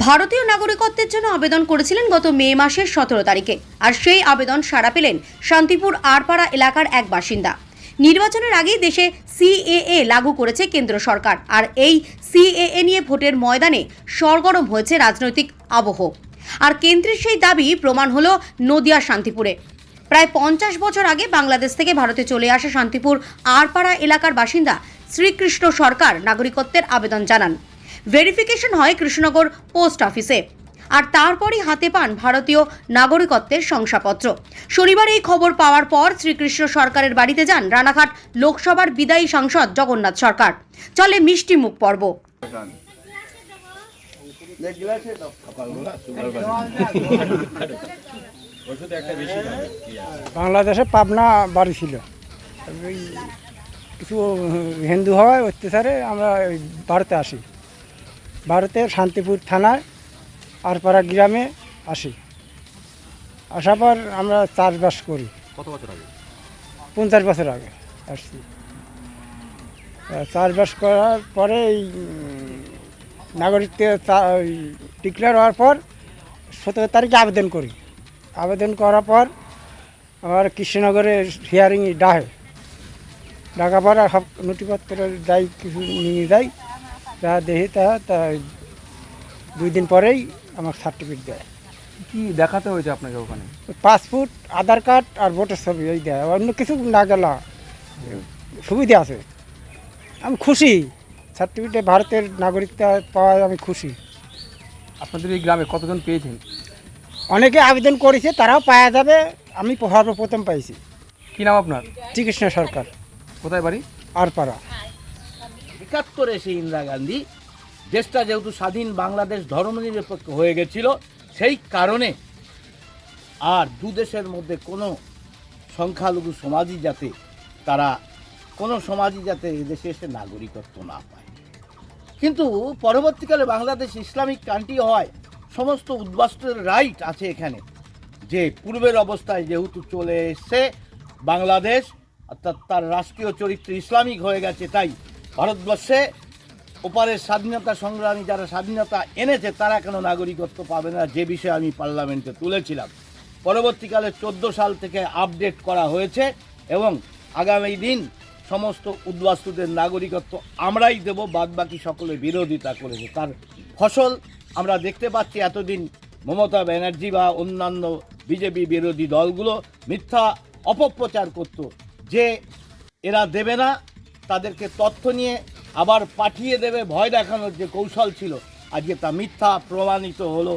ভারতীয় নাগরিকত্বের জন্য আবেদন করেছিলেন গত মে মাসের সতেরো তারিখে। আর সেই আবেদন সাড়া পেলেন শান্তিপুর আরপাড়া এলাকার এক বাসিন্দা। নির্বাচনের আগেই দেশে সিএএ লাগু করেছে কেন্দ্র সরকার। আর এই সিএএ নিয়ে ভোটের ময়দানে সরগরম হয়েছে রাজনৈতিক আবহ। আর কেন্দ্রের সেই দাবি প্রমাণ হল নদিয়া শান্তিপুরে। প্রায় পঞ্চাশ বছর আগে বাংলাদেশ থেকে ভারতে চলে আসা শান্তিপুর আরপাড়া এলাকার বাসিন্দা শ্রীকৃষ্ণ সরকার নাগরিকত্বের আবেদন জানান। ভেরিফিকেশন হয় কৃষ্ণনগর পোস্ট অফিসে আর তারপরই হাতে পান ভারতীয় নাগরিকত্বের শংসাপত্র। শনিবার এই খবর পাওয়ার পর শ্রীকৃষ্ণ সরকারের বাড়িতে যান রানাঘাট লোকসভার বিদায়ী সাংসদ জগন্নাথ সরকার। চলে মিষ্টি মুখ পর্ব। বাংলাদেশে পাবনা বাড়ি ছিল। কিছু হিন্দু হওয়ায় অত্যাচারে আমরা ভারতে আসি। ভারতে শান্তিপুর থানায় আরপাড়া গ্রামে আসি। আসার পর আমরা চাষবাস করি। কত বছর আগে? পঞ্চাশ বছর আগে আসছি। চাষবাস করার পরে এই উম, নাগরিকত্ব ডিক্লেয়ার হওয়ার পর সতেরো তারিখে আবেদন করি। আবেদন করার পর আমার কৃষ্ণনগরে হিয়ারিং ডাহে। ডাকা পর সব নথিপত্র যাই কিছু নিয়ে যাই। তা দেখি তা তা দুই দিন পরেই আমার সার্টিফিকেট দেয়। কি দেখাতে হয়েছে আপনাকে ওখানে? পাসপোর্ট আধার কার্ড আর ভোটার ছবি এই দেয় অন্য কিছু না গেল। সুবিধা আছে। আমি খুশি। সার্টিফিকেট ভারতের নাগরিকতা পাওয়ায় আমি খুশি। আপনাদের এই গ্রামে কতজন পেয়েছেন? অনেকে আবেদন করেছে তারাও পাওয়া যাবে। আমি সর্বপ্রথম পাইছি। কি নাম আপনার? শ্রীকৃষ্ণ সরকার। কোথায় বাড়ি? আর পাড়া একাত্তরে সেই ইন্দিরা গান্ধী। দেশটা যেহেতু স্বাধীন বাংলাদেশ ধর্মনিরপেক্ষ হয়ে গেছিল, সেই কারণে আর দু দেশের মধ্যে কোনো সংখ্যালঘু সমাজই যাতে তারা, কোনো সমাজই যাতে এদেশে এসে নাগরিকত্ব না পায়। কিন্তু পরবর্তীকালে বাংলাদেশ ইসলামিক কান্ট্রি হয় সমস্ত উদ্বাস্তুদের রাইট আছে এখানে। যে পূর্বের অবস্থায় যেহেতু চলে এসছে বাংলাদেশ, অর্থাৎ তার রাষ্ট্রীয় চরিত্র ইসলামিক হয়ে গেছে, তাই ভারতবর্ষে ওপারের স্বাধীনতা সংগ্রামী যারা স্বাধীনতা এনেছে, তারা কেন নাগরিকত্ব পাবে না? যে বিষয়ে আমি পার্লামেন্টে তুলেছিলাম। পরবর্তীকালে চোদ্দ সাল থেকে আপডেট করা হয়েছে এবং আগামী দিন সমস্ত উদ্বাস্তুদের নাগরিকত্ব আমরাই দেব, বাদবাকি সকলে বিরোধিতা করেছে। তার ফসল আমরা দেখতে পাচ্ছি এতদিন মমতা ব্যানার্জি বা অন্যান্য বিজেপি বিরোধী দলগুলো মিথ্যা অপপ্রচার করত। যে এরা দেবে না তাদেরকে তথ্য নিয়ে আবার পাঠিয়ে দেবে, ভয় দেখানোর যে কৌশল ছিল, আজকে তা মিথ্যা প্রমাণিত হলো।